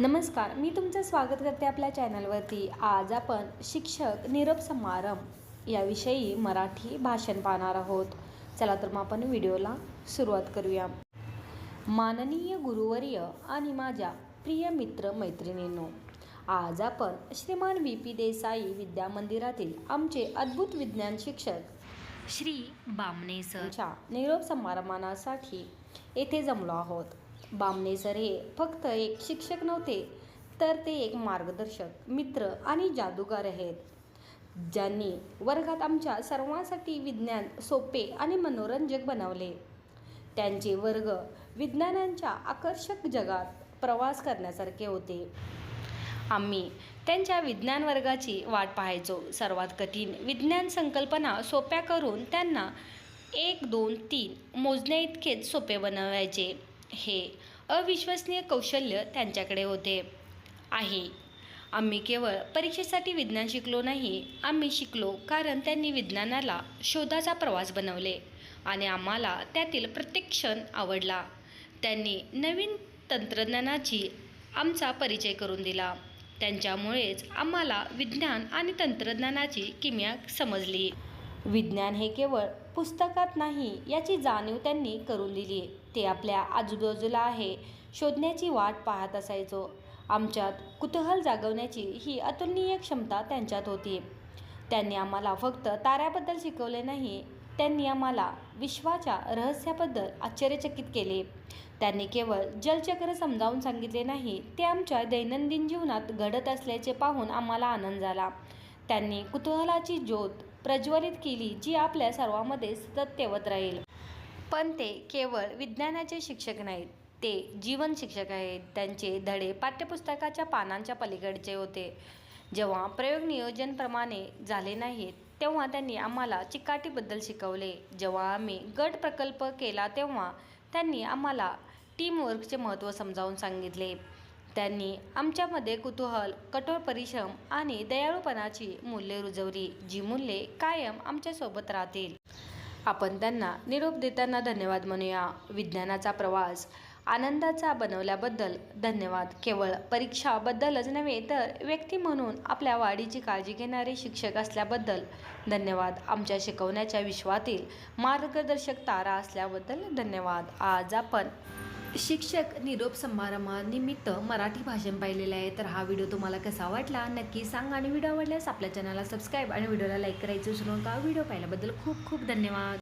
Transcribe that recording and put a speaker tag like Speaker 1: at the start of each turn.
Speaker 1: नमस्कार मी तुमचं स्वागत करते आपल्या चॅनलवरती. आज आपण शिक्षक निरोप समारंभ याविषयी मराठी भाषण पाहणार आहोत. चला तर मग आपण व्हिडिओला सुरुवात करूया. माननीय गुरुवर्य आणि माझ्या प्रिय मित्र मैत्रिणींनो आज आपण श्रीमान व्ही. पी. देसाई विद्या मंदिरातील आमचे अद्भुत विज्ञान शिक्षक श्री बामणे सरच्या निरोप समारंभासाठी येथे जमलो आहोत. बामणे सर हे फक्त एक शिक्षक नव्हते तर ते एक मार्गदर्शक मित्र आणि जादूगार आहेत. ज्यांनी वर्गात आमच्या सर्वांसाठी विज्ञान सोपे आणि मनोरंजक बनवले. त्यांचे वर्ग विज्ञानांच्या आकर्षक जगात प्रवास करण्यासारखे होते. आम्ही त्यांच्या विज्ञान वर्गाची वाट पाहायचो. सर्वात कठीण विज्ञान संकल्पना सोप्या करून त्यांना एक दोन तीन मोजण्या इतकेच सोपे बनवायचे. हे अविश्वसनीय कौशल्य त्यांच्याकडे होते. आहे. आम्ही केवळ परीक्षेसाठी विज्ञान शिकलो नाही आम्ही शिकलो कारण त्यांनी विज्ञानाला शोधाचा प्रवास बनवले आणि आम्हाला त्यातील प्रत्येक क्षण आवडला. त्यांनी नवीन तंत्रज्ञानाची आमचा परिचय करून दिला. त्यांच्यामुळेच आम्हाला विज्ञान आणि तंत्रज्ञानाची किमया समजली. विज्ञान हे केवळ पुस्तकात नाही याची जाणीव त्यांनी करून दिली ते आपल्या आजूबाजूला आहे शोधण्याची वाट पाहत असायचो. आमच्यात कुतूहल जागवण्याची ही अतुलनीय क्षमता त्यांच्यात होती. त्यांनी आम्हाला फक्त ताऱ्याबद्दल शिकवले नाही त्यांनी आम्हाला विश्वाच्या रहस्याबद्दल आश्चर्यचकित केले. त्यांनी केवळ जलचक्र समजावून सांगितले नाही ते आमच्या दैनंदिन जीवनात घडत असल्याचे पाहून आम्हाला आनंद झाला. त्यांनी कुतूहलाची ज्योत प्रज्वलित केली जी आपल्या सर्वांमध्ये सतत तेवत राहील. पण ते केवळ विज्ञानाचे शिक्षक नाहीत ते जीवन शिक्षक आहेत. त्यांचे धडे पाठ्यपुस्तकाच्या पानांच्या पलीकडचे होते. जेव्हा प्रयोग नियोजनप्रमाणे झाले नाहीत तेव्हा त्यांनी आम्हाला चिकाटीबद्दल शिकवले. जेव्हा आम्ही गट प्रकल्प केला तेव्हा त्यांनी आम्हाला टीमवर्कचे महत्त्व समजावून सांगितले. त्यांनी आमच्यामध्ये कुतूहल कठोर परिश्रम आणि दयाळूपणाची मूल्ये रुजवली जी मूल्ये कायम आमच्यासोबत राहतील. आपण त्यांना निरोप देताना धन्यवाद म्हणूया. विज्ञानाचा प्रवास आनंदाचा बनवल्याबद्दल धन्यवाद. केवळ परीक्षाबद्दलच नव्हे तर व्यक्ती म्हणून आपल्या वाढीची काळजी घेणारे शिक्षक असल्याबद्दल धन्यवाद. आमच्या शिकवण्याच्या विश्वातील मार्गदर्शक तारा असल्याबद्दल धन्यवाद. आज आपण शिक्षक निरोप समारंभानिमित्त मराठी भाषण पाहिलेलं आहे. तर हा व्हिडिओ तुम्हाला कसा वाटला नक्की सांगा. आणि व्हिडिओ आवडल्यास आपल्या चॅनलला सबस्क्राईब आणि व्हिडिओला लाईक करायचं विसरू नका. व्हिडिओ पाहिल्याबद्दल खूप खूप धन्यवाद.